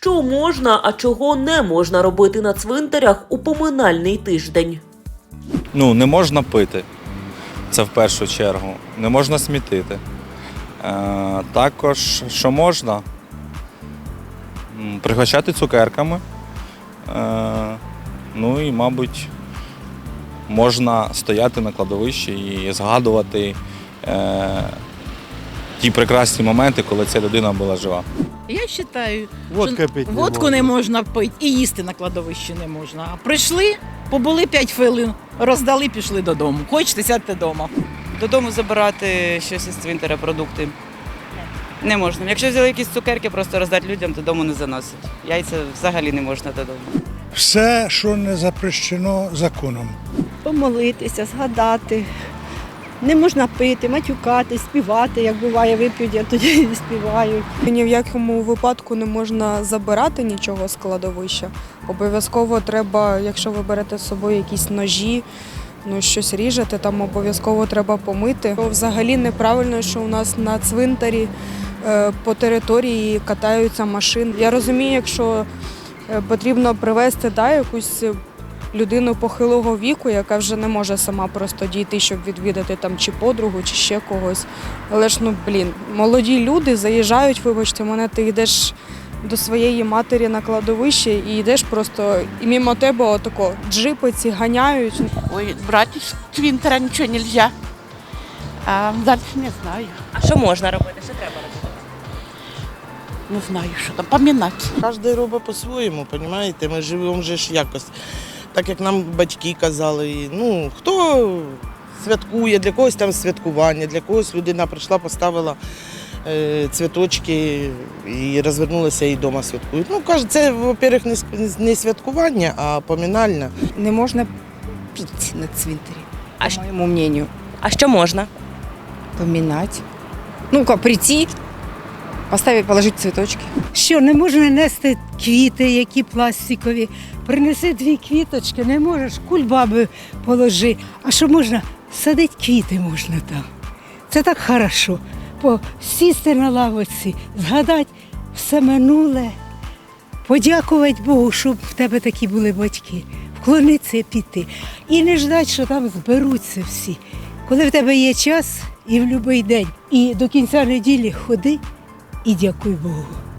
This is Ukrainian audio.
Що можна, а чого не можна робити на цвинтарях у поминальний тиждень? Ну, не можна пити. Це в першу чергу. Не можна смітити. Е, також, що можна? Пригощати цукерками. Е, ну і, мабуть, можна стояти на кладовищі і згадувати е, ті прекрасні моменти, коли ця людина була жива. Я вважаю, Водка пить не водку не можна пити і їсти на кладовищі не можна. А прийшли, побули 5 хвилин, роздали, пішли додому. Хочете, сядьте вдома. Додому забирати щось із цвинтаря, продукти. Не можна. Якщо взяли якісь цукерки, просто роздати людям, додому не заносять. Яйця взагалі не можна додому. Все, що не запрещено законом. помолитися, згадати. Не можна пити, матюкати, співати. Як буває, вип'ють, я тоді і співаю. Ні в якому випадку не можна забирати нічого з кладовища. Обов'язково треба, якщо ви берете з собою якісь ножі, ну щось ріжете, там обов'язково треба помити. Взагалі неправильно, що у нас на цвинтарі е, по території катаються машини. Я розумію, якщо е, потрібно привезти да, якусь людину похилого віку, яка вже не може сама просто дійти, щоб відвідати там чи подругу, чи ще когось. Але ж ну блін, молоді люди заїжджають, вибачте, мене ти йдеш до своєї матері на кладовище і йдеш просто і мимо тебе отако джипи ці ганяють. Ой, брать из Твинтера ничего нельзя. А дальше не знаю. А що можна робити? Що треба робити? Не знаю, що там помінати. Кожен робить по-своєму, розумієте? Ми живемо же ж якось. Так як нам батьки казали, ну, хто святкує, для когось там святкування, для когось людина прийшла, поставила е, цвіточки і розвернулася і вдома святкують. Ну, каже, це, во-первых, не, святкування, а поминальне. Не можна піти на цвинтарі, по моєму мнению. а що можна? Помінати. Ну, как прийти, поставити, положити цвіточки. Що не можна нести квіти, які пластикові. Принеси дві квіточки, не можеш, кульбаби положи. А що можна? Садити квіти можна там. Це так хорошо. Посісти на лавочці, згадати все минуле, подякувати Богу, щоб в тебе такі були батьки, вклонитися піти. І не ждати, що там зберуться всі. Коли в тебе є час і в будь-який день, і до кінця неділі ходи і дякую Богу.